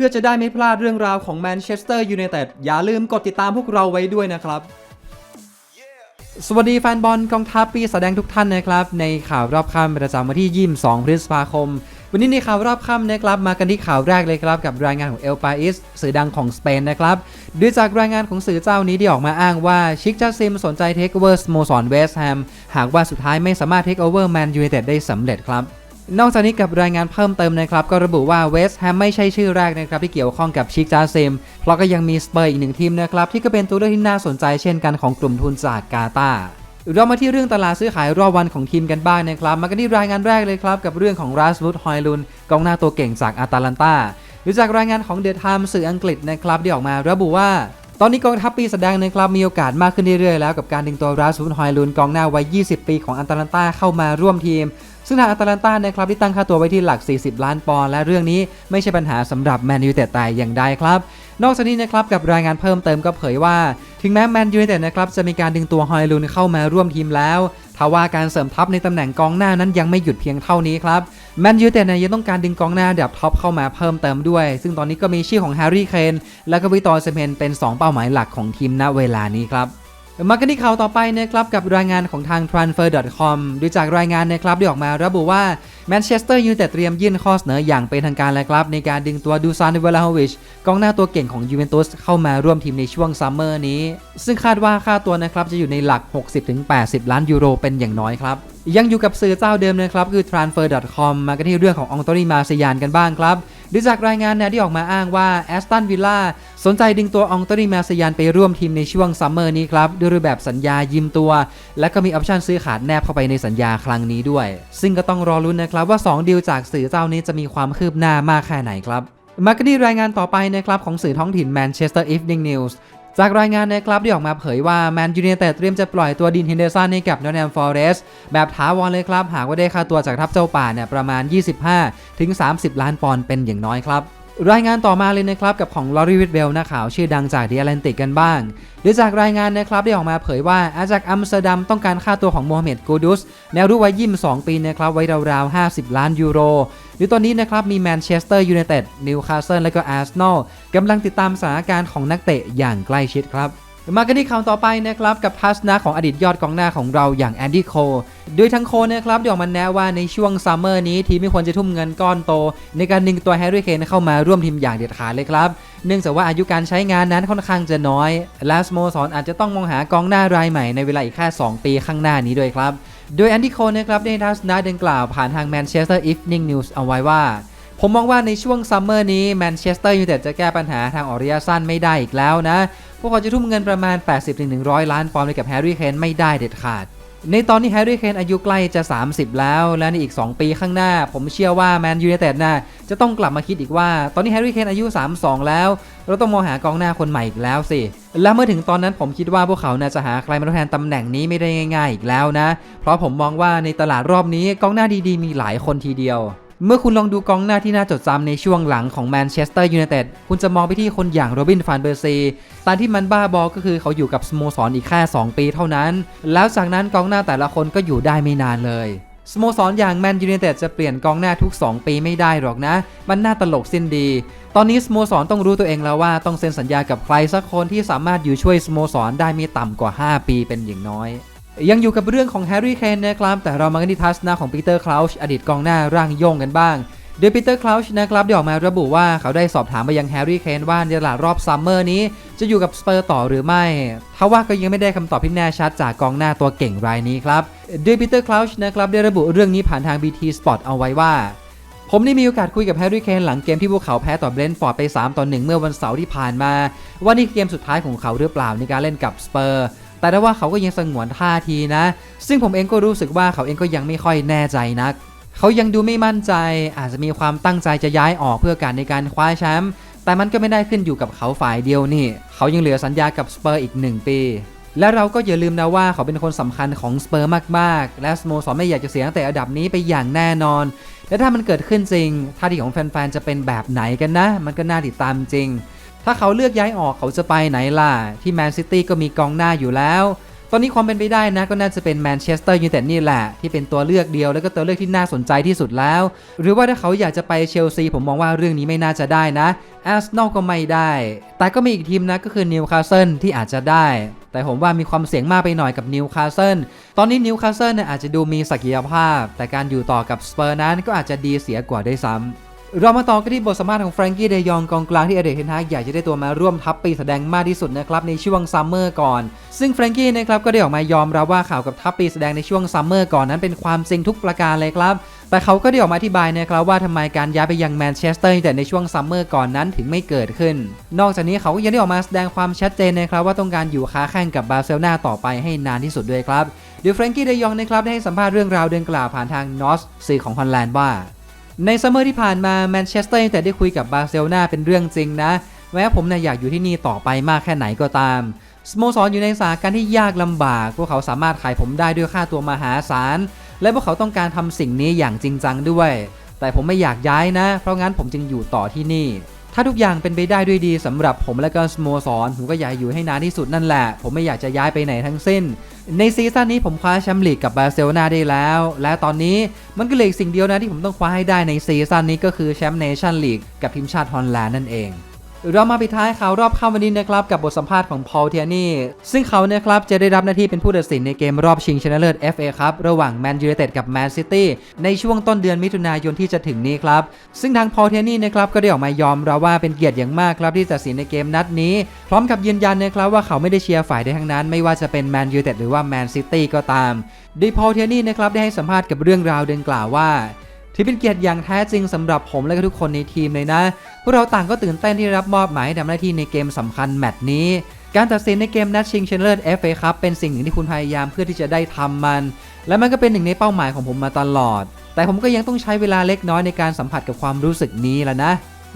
พื่อจะได้ไม่พลาดเรื่องราวของแมนเชสเตอร์ยูไนเต็ดอย่าลืมกดติดตามพวกเราไว้ด้วยนะครับ สวัสดีแฟนบอลกองทัพปีแสดงทุกท่านนะครับ ในข่าวรอบค่ำประจำวันที่ 22 พฤษภาคม วันนี้ในข่าวรอบค่ำนะครับ มากันที่ข่าวแรกเลยครับ กับรายงานของเอลปาอิสสื่อดังของสเปนนะครับโดยจากรายงานของสื่อเจ้านี้ที่ออกมาอ้างว่าชิคจาซิมสนใจเทคโอเวอร์สโมสรเวสต์แฮมหากว่าสุดท้ายไม่สามารถเทคโอเวอร์แมนยูไนเต็ดได้สำเร็จครับ นอกจากนี้กับรายงานเพิ่มเติมนะครับ ก็ระบุว่าเวสต์แฮมไม่ใช่ชื่อแรกนะครับ ที่เกี่ยวข้องกับชิคจาเซม เพราะก็ยังมีสเปอร์อีกหนึ่งทีมนะครับ ที่ก็เป็นตัวเลือกที่น่าสนใจเช่นกันของกลุ่มทุนจากกาตาเรามาที่เรื่องตลาดซื้อขายรอบวันของทีมกันบ้างนะครับ มากันที่รายงานแรกเลยครับ กับเรื่องของราสมุดฮอยลุนกองหน้าตัวเก่งจากอาตาลันตาหรือจากรายงานของเดอะไทม์สื่ออังกฤษนะครับที่ออกมาระบุว่าตอนนี้กองทัพปีแสดงนะครับมีโอกาสมากขึ้นเรื่อยๆแล้วกับการดึงตัวราสมุดฮอยลุนกองหน้าวัย 20 ปีของอาตาลันตาเข้ามาร่วมทีม ซึ่งทางอาตาลันตานะครับที่ตั้งค่าตัวไว้ที่หลัก 40 ล้านปอนด์และเรื่องนี้ไม่ใช่ปัญหาสำหรับแมนยูแต่แต่อย่างใดครับ นอกจากนี้นะครับกับรายงานเพิ่มเติมก็เผยว่า ถึงแม้แมนยูไนเต็ดนะครับจะมีการดึงตัวฮอยลุนเข้ามาร่วมทีมแล้วทว่าการเสริมทัพในตำแหน่งกองหน้านั้นยังไม่หยุดเพียงเท่านี้ครับแมนยูไนเต็ดเนี่ยังต้องการดึงกองหน้าดับท็อปเข้ามาเพิ่มเติมด้วย ซึ่งตอนนี้ก็มีชื่อของแฮร์รี่เคนและก็วิตอร์เซเพนเป็น 2 เป้าหมายหลักของทีมณเวลานี้ครับ มากันที่ข่าวต่อไปนะครับกับรายงานของทาง transfer.com โดยจากรายงานนะครับได้ออกมาระบุว่าแมนเชสเตอร์ยูไนเต็ดเตรียมยื่นข้อเสนออย่างเป็นทางการแล้วครับ ในการดึงตัวดูซานเวลาโฮวิชกองหน้าตัวเก่งของยูเวนตุสเข้ามาร่วมทีมในช่วงซัมเมอร์นี้ ซึ่งคาดว่าค่าตัวนะครับจะอยู่ในหลัก 60-80 ล้านยูโรเป็นอย่างน้อยครับ ยังอยู่กับสื่อเจ้าเดิมนะครับคือ transfer.com มากันที่เรื่องขององโตรีมาซยานกันบ้างครับ ดูจากรายงานเนี่ยที่ออกมาอ้างว่าแอสตันวิลล่าสนใจดึงตัวองโตรีมาซยานไปร่วมทีมในช่วงซัมเมอร์นี้ครับด้วยรูปแบบสัญญายืมตัว และก็มีออปชันซื้อขาดแนบเข้าไปในสัญญาครั้งนี้ด้วย ซึ่งก็ต้องรอรุ้นนะครับว่า 2 ดีลจากสื่อเจ้านี้จะมีความคืบหน้ามากแค่ไหนครับมากันที่รายงานต่อไปนะครับของสื่อท้องถิ่นแมนเชสเตอร์อีฟดิงนิวส์ จากรายงานนะครับที่ออกมาเผยว่าแมนยูเนเต็ดเตรียมจะปล่อยตัวดินเฮนเดอร์สันให้กับนอตแนมฟอเรสแบบถาวรเลยครับ หากว่าได้ค่าตัวจากทัพเจ้าป่าเนี่ยประมาณ 25-30 ล้านปอนด์เป็นอย่างน้อยครับ รายงานต่อมาเลยนะครับกับของลอรีวิทเบลนักข่าวชื่อดังจากเดอะแลนติกกันบ้างโดยจากรายงานนะครับได้ออกมาเผยว่าอาจากอัมสเตอร์ดัมต้องการค่าตัวของโมฮัมเหม็ดกูดุสแนวรุ่นวัย22 ปีนะครับไว้ราวๆ 50 ล้านยูโรหรือตอนนี้นะครับมีแมนเชสเตอร์ยูไนเต็ดนิวคาสเซิลและก็อาร์เซนอลกำลังติดตามสถานการณ์ของนักเตะอย่างใกล้ชิดครับ มากันที่ข่าวต่อไปนะครับกับทัศนะของอดีตยอดกองหน้าของเราอย่างแอนดี้โคโดยทั้งโคนะครับได้ออกมาแนะว่าในช่วงซัมเมอร์นี้ทีมไม่ควรจะทุ่มเงินก้อนโต ในการดึงตัวแฮร์รี่เคนเข้ามาร่วมทีมอย่างเด็ดขาดเลยครับ เนื่องจากว่าอายุการใช้งานนั้นค่อนข้างจะน้อยและสโมสรอาจจะต้องมองหากองหน้ารายใหม่ในเวลาอีกแค่ 2 ปีข้างหน้านี้ด้วยครับ โดยแอนดี้โคนะครับได้ทัศนะดังกล่าวผ่านทาง Manchester Evening News เอาไว้ว่า ผมมองว่าในช่วงซัมเมอร์นี้แมนเชสเตอร์ยูไนเต็ดจะแก้ปัญหาทางออกระยะสั้นไม่ได้อีกแล้วนะ พวกเขาจะทุ่มเงินประมาณ 80-100 ล้านปอนด์ไปกับแฮร์รี่เคนไม่ได้เด็ดขาด ในตอนนี้แฮร์รี่เคนอายุใกล้จะ 30 แล้ว และในอีก 2 ปีข้างหน้า ผมเชื่อว่าแมนยูไนเต็ดนะจะต้องกลับมาคิดอีกว่า ตอนนี้แฮร์รี่เคนอายุ 32 แล้ว เราต้องมองหากองหน้าคนใหม่อีกแล้วสิ และเมื่อถึงตอนนั้นผมคิดว่าพวกเขาน่าจะหาใครมาทดแทนตำแหน่งนี้ไม่ได้ง่าย ๆ อีกแล้วนะ เพราะผมมองว่าในตลาดรอบนี้กองหน้าดีๆ มีหลายคนทีเดียว เมื่อคุณลองดูกองหน้าที่น่าจดจำในช่วงหลังของแมนเชสเตอร์ยูไนเต็ดคุณจะมองไปที่คนอย่างโรบินฟานเบอร์ซีตามที่มันบ้าบอก็คือเขาอยู่กับสโมสรออีกแค่ 2 ปีเท่านั้น แล้วจากนั้นกองหน้าแต่ละคนก็อยู่ได้ไม่นานเลยสโมสรอย่างแมนยูไนเต็ดจะเปลี่ยนกองหน้าทุก 2 ปีไม่ได้หรอกนะ มันน่าตลกสิ้นดี ตอนนี้สโมสรต้องรู้ตัวเองแล้วว่าต้องเซ็นสัญญากับใครสักคนที่สามารถอยู่ช่วยสโมสรได้ไม่ต่ำกว่า 5 ปีเป็นอย่างน้อย ยังอยู่กับเรื่องของแฮร์รี่เคนนะครับ แต่เรามากันที่ทัศนะของปีเตอร์คลาวช์อดีตกองหน้าร่างโยงกันบ้าง โดยปีเตอร์คลาวช์นะครับได้ออกมาระบุว่าเขาได้สอบถามไปยังแฮร์รี่เคนว่าในตลาดรอบซัมเมอร์นี้ จะอยู่กับสเปอร์ต่อหรือไม่ทว่าก็ยังไม่ได้คำตอบที่แน่ชัดจากกองหน้าตัวเก่งรายนี้ครับ โดยปีเตอร์คลาวช์นะครับได้ระบุเรื่องนี้ผ่านทาง BT Sport เอาไว้ว่า ผมได้มีโอกาสคุยกับแฮร์รี่เคนหลังเกมที่พวกเขาแพ้ต่อเบรนท์ฟอร์ดไป3ต่อ1เมื่อวันเสาร์ที่ผ่านมา ว่านี่เกมสุดท้ายของเขาหรือเปล่าในการเล่นกับสเปอร์ แต่ได้ว่าเขาก็ยังสงวนท่าทีนะ ซึ่งผมเองก็รู้สึกว่าเขาเองก็ยังไม่ค่อยแน่ใจนัก เขายังดูไม่มั่นใจ อาจจะมีความตั้งใจจะย้ายออกเพื่อการในการคว้าแชมป์แต่มันก็ไม่ได้ขึ้นอยู่กับเขาฝ่ายเดียวนี่ เขายังเหลือสัญญากับสเปอร์อีก 1 ปี และเราก็อย่าลืมนะว่าเขาเป็นคนสำคัญของสเปอร์มากๆ และสโมสรไม่อยากจะเสียตั้งแต่อันดับนี้ไปอย่างแน่นอน และถ้ามันเกิดขึ้นจริงท่าทีของแฟนๆจะเป็นแบบไหนกันนะ มันก็น่าติดตามจริง ถ้าเขาเลือกย้ายออกเขาจะไปไหนล่ะ ที่แมนซิตี้ก็มีกองหน้าอยู่แล้ว ตอนนี้ความเป็นไปได้นะก็น่าจะเป็นแมนเชสเตอร์ยูไนเต็ดนี่แหละ ที่เป็นตัวเลือกเดียวแล้วก็ตัวเลือกที่น่าสนใจที่สุดแล้ว หรือว่าถ้าเขาอยากจะไปเชลซีผมมองว่าเรื่องนี้ไม่น่าจะได้นะแอาร์เซนอลก็ไม่ได้ แต่ก็มีอีกทีมนะก็คือนิวคาสเซิลที่อาจจะได้แต่ผมว่ามีความเสี่ยงมากไปหน่อยกับนิวคาสเซิล ตอนนี้นิวคาสเซิลเนี่ยอาจจะดูมีศักยภาพ แต่การอยู่ต่อกับสเปอร์นั้นก็อาจจะดีเสียกว่าได้ซ้ำ เรามาต่อกันที่บทสัมภาษณ์ของแฟรงกี้เดยองกองกลางที่เอเดกเทนฮากอยากจะได้ตัวมาร่วมทัพปีแสดงมากที่สุดนะครับในช่วงซัมเมอร์ก่อน ซึ่งแฟรงกี้นะครับก็ได้ออกมายอมรับว่าข่าวกับทัพปีแสดงในช่วงซัมเมอร์ก่อนนั้นเป็นความจริงทุกประการเลยครับ แต่เขาก็ได้ออกมาอธิบายนะครับว่าทำไมการย้ายไปยังแมนเชสเตอร์ยูไนเต็ดในช่วงซัมเมอร์ก่อนนั้นถึงไม่เกิดขึ้น นอกจากนี้เขาก็ยังได้ออกมาแสดงความชัดเจนนะครับว่าต้องการอยู่ค้าแข่งกับบาร์เซโลนาต่อไปให้นานที่สุดด้วยครับเดี๋ยวแฟรงกี้เดยองนะครับได้ให้สัมภาษณ์เรื่องราวเดินกล่าวผ่านทางนอสสื่อของฮอลแลนด์ว่า ในซัมเมอร์ที่ผ่านมาแมนเชสเตอร์ยูไนเต็ดได้คุยกับบาร์เซโลนาเป็นเรื่องจริงนะ แม้ผมเนี่ยอยากอยู่ที่นี่ต่อไปมากแค่ไหนก็ตามสโมสรอยู่ในสถานการณ์ที่ยากลำบาก พวกเขาสามารถขายผมได้ด้วยค่าตัวมหาศาล และพวกเขาต้องการทำสิ่งนี้อย่างจริงจังด้วย แต่ผมไม่อยากย้ายนะ เพราะงั้นผมจึงอยู่ต่อที่นี่ ถ้าทุกอย่างเป็นไปได้ด้วยดีสำหรับผมและก็สโมสรผมก็อยากอยู่ให้นานที่สุดนั่นแหละ ผมไม่อยากจะย้ายไปไหนทั้งสิ้น ในซีซั่นนี้ผมคว้าแชมป์ลีกกับบาร์เซโลนาได้แล้ว และตอนนี้มันก็เหลืออกสิ่งเดียวนะที่ผมต้องคว้าให้ได้ในซีซั่นนี้ก็คือแชมป์เนชั่นลีกกับทีมชาติฮอลแลนด์นั่นเอง เรามาปิดท้ายข่าวรอบค่ำวันนี้นะครับกับบทสัมภาษณ์ของพอลเทียนี่ซึ่งเขาเนะครับจะได้รับหน้าที่เป็นผู้ตัดสินในเกมรอบชิงชนะเลิศ FA ครับระหว่างแมนยูไนเต็ดกับแมนซิตี้ในช่วงต้นเดือนมิถุนายนที่จะถึงนี้ครับ ซึ่งทางพอลเทียนี่นะครับก็ได้ออกมายอมรับว่าเป็นเกียรติอย่างมากครับที่ตัดสินในเกมนัดนี้ พร้อมกับยืนยันนะครับว่าเขาไม่ได้เชียร์ฝ่ายใดทั้งนั้น ไม่ว่าจะเป็นแมนยูไนเต็ดหรือว่าแมนซิตี้ก็ตามโดยพอลเทียนี่นะครับได้ให้สัมภาษณ์กับเรื่องราวดังกล่าวว่า ที่เป็นเกียรติอย่างแท้จริงสำหรับผมและก็ทุกคนในทีมเลยนะ พวกเราต่างก็ตื่นเต้นที่ได้รับมอบหมายให้ทำหน้าที่ในเกมสำคัญแมตช์นี้ การตัดสินในเกมนัดชิงชนะเลิศ FA ครับเป็นสิ่งหนึ่งที่คุณพยายามเพื่อที่จะได้ทำมัน และมันก็เป็นหนึ่งในเป้าหมายของผมมาตลอด แต่ผมก็ยังต้องใช้เวลาเล็กน้อยในการสัมผัสกับความรู้สึกนี้แหละนะ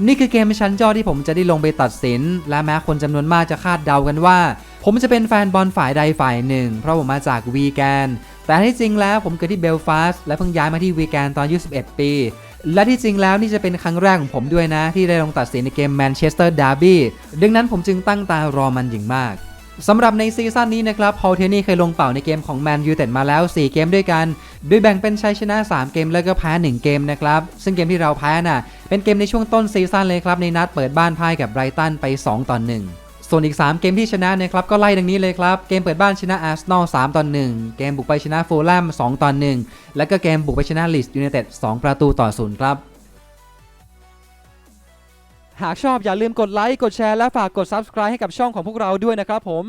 นี่คือเกมชั้นยอดที่ผมจะได้ลงไปตัดสิน และแม้คนจำนวนมากจะคาดเดากันว่า ผมจะเป็นแฟนบอลฝ่ายใดฝ่ายหนึ่ง เพราะผมมาจากวีแกน แต่ที่จริงแล้วผมเกิดที่เบลฟาสต์และเพิ่งย้ายมาที่วีแกนตอนอายุ11 ปี และที่จริงแล้วนี่จะเป็นครั้งแรกของผมด้วยนะ ที่ได้ลงตัดสินในเกมแมนเชสเตอร์ดาร์บี้ดังนั้นผมจึงตั้งตารอมันอย่างมากสำหรับในซีซั่นนี้นะครับพอลเทนี่เคยลงเป่าในเกมของแมนยูเต็ดมาแล้ว 4 เกมด้วยกัน โดยแบ่งเป็นชัยชนะ 3 เกมแล้วก็แพ้ 1 เกมนะครับ ซึ่งเกมที่เราแพ้น่ะ เป็นเกมในช่วงต้นซีซั่นเลยครับ ในนัดเปิดบ้านพ่ายกับไบรตันไป 2 ต่อ 1 ส่วนอีก 3 เกมที่ชนะนะครับก็ไล่ดังนี้เลยครับ เกมเปิดบ้านชนะอาร์เซนอล3ต่อ1เกมบุกไปชนะโฟลแลม2ต่อ1และก็เกมบุกไปชนะลีสยูไนเต็ด2ประตูต่อ0ครับ หากชอบอย่าลืมกดไลค์กดแชร์และฝากกด Subscribe ให้กับช่องของพวกเราด้วยนะครับผม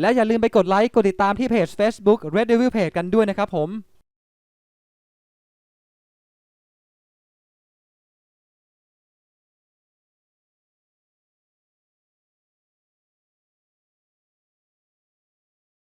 และอย่าลืมไปกดไลค์กดติดตามที่เพจ Facebook Red Devil Page กันด้วยนะครับผม